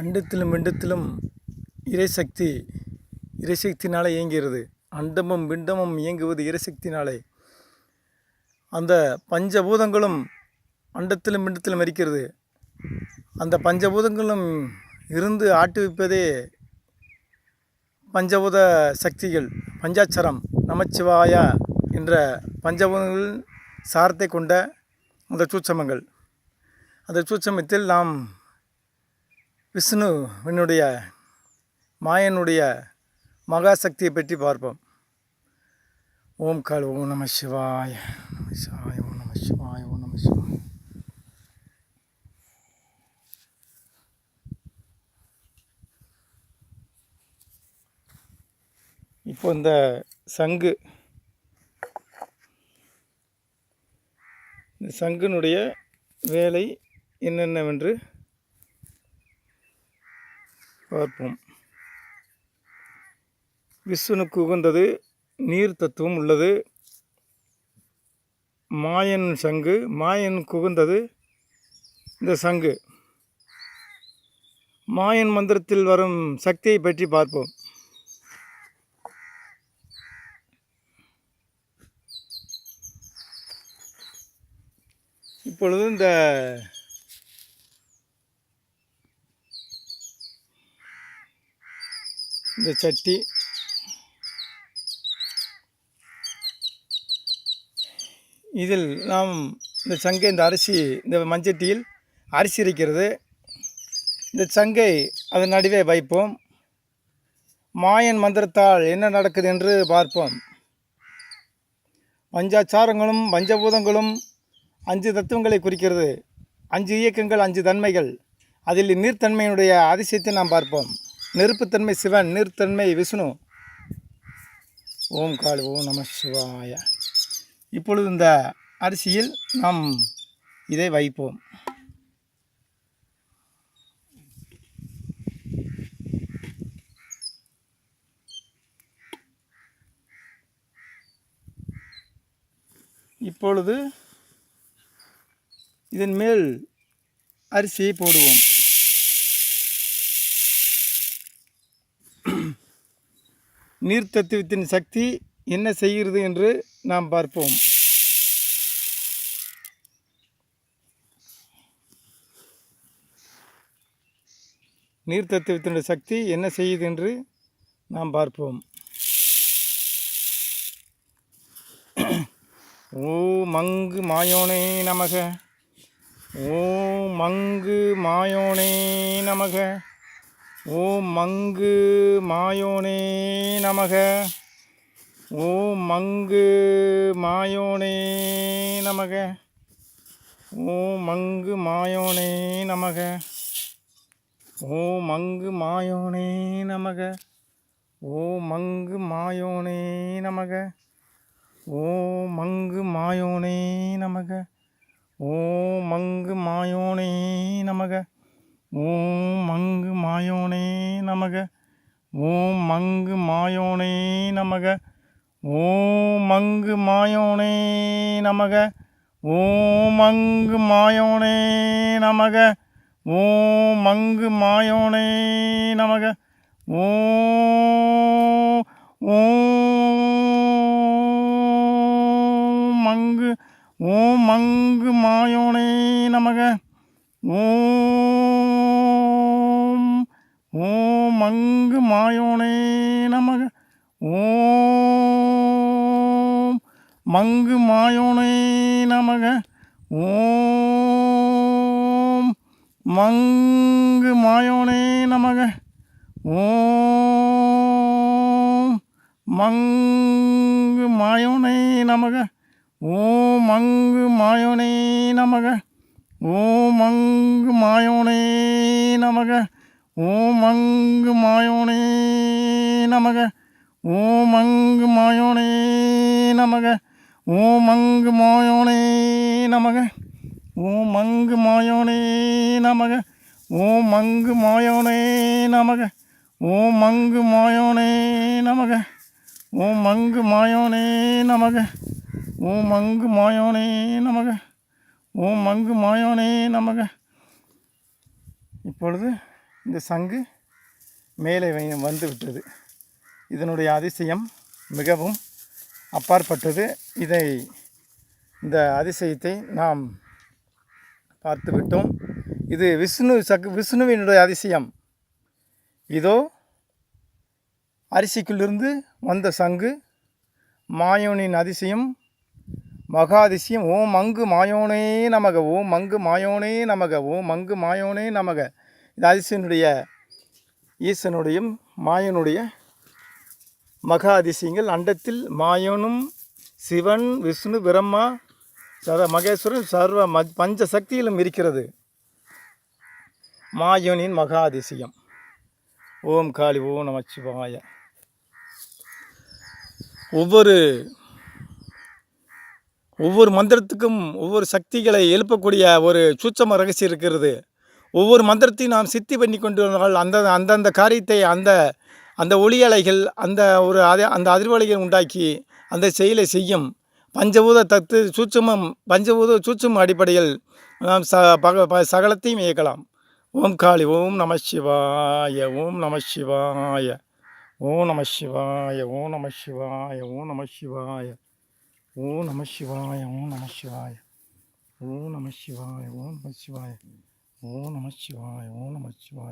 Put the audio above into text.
அண்டத்திலும் பிண்டத்திலும் இறைசக்தி இறைசக்தினாலே இயங்குகிறது. அண்டமும் பிண்டமும் இயங்குவது இறைசக்தினாலே. அந்த பஞ்சபூதங்களும் அண்டத்திலும் பிண்டத்திலும் இருக்கிறது அந்த பஞ்சபூதங்களும் இருந்து ஆட்டுவிப்பதே பஞ்சபூத சக்திகள். பஞ்சாட்சரம் நமச்சிவாயா என்ற பஞ்சபூதங்கள் சாரத்தை கொண்ட அந்த சூட்சமங்கள். அந்த சூட்சமத்தில் நாம் விஷ்ணுவினுடைய மாயனுடைய மகாசக்தியை பற்றி பார்ப்போம். ஓம் கால் ஓம் நம சிவாய நம சிவாய் ஓம் நம சிவாய் ஓம் நம சிவாய். இப்போ இந்த சங்கு இந்த சங்கினுடைய வேலை என்னென்னவென்று பார்ப்போம். விஷ்ணுனுக்கு உகந்தது நீர் தத்துவம் உள்ளது. மாயன் சங்கு மாயனுக்கு உகந்தது இந்த சங்கு. மாயன் மந்திரத்தில் வரும் சக்தியை பற்றி பார்ப்போம். இப்பொழுது இந்த இந்த சட்டி. இதில் நாம் இந்த சங்கை இந்த அரிசி இந்த மஞ்சட்டியில் அரிசி இருக்கிறது. இந்த சங்கை அதன் நடுவே வைப்போம். மாயன் மந்திரத்தால் என்ன நடக்குது என்று பார்ப்போம். பஞ்சாச்சாரங்களும் பஞ்சபூதங்களும் அஞ்சு தத்துவங்களை குறிக்கிறது. அஞ்சு இயக்கங்கள் அஞ்சு தன்மைகள். அதில் நீர்த்தன்மையினுடைய அதிசயத்தை நாம் பார்ப்போம். நெருப்புத்தன்மை சிவன் நீர்த்தன்மை விஷ்ணு. ஓம் காளி ஓம் நம சிவாய. இப்பொழுது இந்த அரிசியில் நாம் இதை வைப்போம். இப்பொழுது இதன் மேல் அரிசியை போடுவோம். நீர் தத்துவத்தின் சக்தி என்ன செய்கிறது என்று நாம் பார்ப்போம். நீர் தத்துவத்தினுடைய சக்தி என்ன செய்யுது என்று நாம் பார்ப்போம். ஓ மங்கு மாயோனே நமக. ஓ மங்கு மாயோனே நமக. ஓம் மங்கு மாயோனே நமக. ஓம் மங்கு மாயோனே நமக. ஓம் மங்கு மாயோனே நமக. ஓம் மங்கு மாயோனே நமக. ஓம் மங்கு மாயோனே நமக. ஓ மங்கு மாயோனே நமக ஓ மங்கு மாயோனே நமக ஓ மங்கு மாயோனே நமக ஓ மங்கு மாயோனே நமக. ஓம் மங்கு மாயோனே நமக. ஓம் மங்கு மாயோனே நமக. ஓம் மங்கு மாயோனே நமக. ஓ ஓ மங்கு ஓம் மங்கு மாயோனே நமக. ஓம் ஓ மங்கு மாயோனே நமக. ஓம். மங்கு மாயோனே நமக. ஓம். மங்கு மாயோனே நமக. ஓம். மங்கு மாயோனே நமக. ஓம். மங்கு மாயோனே நமக. ஓம். மங்கு மாயோனே நமக. ஓம் மங்கு மாயோனே நமக ஓம் மங்கு மாயோனே நமக ஓம் மங்கு மாயோனே நமக ஓம் மங்கு மாயோனே நமக ஓம் மங்கு மாயோனே நமக ஓம் மங்கு மாயோனே நமக ஓம் மங்கு மாயோனே நமக ஓம் மங்கு மாயோனே நமக ஓம் மங்கு மாயோனே நமக. இப்பொழுது இந்த சங்கு மேலே வை- வந்து விட்டது இதனுடைய அதிசயம் மிகவும் அப்பாற்பட்டது. இதை இந்த அதிசயத்தை நாம் பார்த்துவிட்டோம். இது விஷ்ணு சக் விஷ்ணுவினுடைய அதிசயம். இதோ அரிசிக்குள்ளிருந்து வந்த சங்கு மாயோனின் அதிசயம் மகாதிசயம். ஓம் மங்கு மாயோனே நமக ஓம் மங்கு மாயோனே நமக ஓம் மங்கு மாயோனே நமக. இது அதிசயனுடைய ஈசனுடையும் மாயனுடைய மகா அதிசயங்கள். அண்டத்தில் மாயோனும் சிவன் விஷ்ணு பிரம்மா சத மகேஸ்வரன் சர்வ ம பஞ்ச சக்தியிலும் இருக்கிறது. மாயோனின் மகா அதிசயம். ஓம் காளி ஓம் நமச்சிவாய. ஒவ்வொரு ஒவ்வொரு மந்திரத்துக்கும் ஒவ்வொரு சக்திகளை எழுப்பக்கூடிய ஒரு சூட்சம ரகசியம் இருக்கிறது. ஒவ்வொரு மந்திரத்தையும் நாம் சித்தி பண்ணி கொண்டு வந்தால் அந்த அந்தந்த காரியத்தை அந்த அந்த ஒளி அலைகள் அந்த ஒரு அதை அந்த அதிர்வலைகள் உண்டாக்கி அந்த செயலை செய்யும். பஞ்சபூத தத்து சூட்சமம் பஞ்சபூத சூட்சும அடிப்படையில் நாம் ச பக ப சகலத்தையும் இயக்கலாம். ஓம் காளி ஓம் நம சிவாய ஓம் நம சிவாய ஓம் நம சிவாய ஓம் நம சிவாய ஓம் நம சிவாய ஓம் நம சிவாய ஓம் நம சிவாய ஓம் நம சிவாய ஓம் நம சிவாய. 我那么奇怪我那么奇怪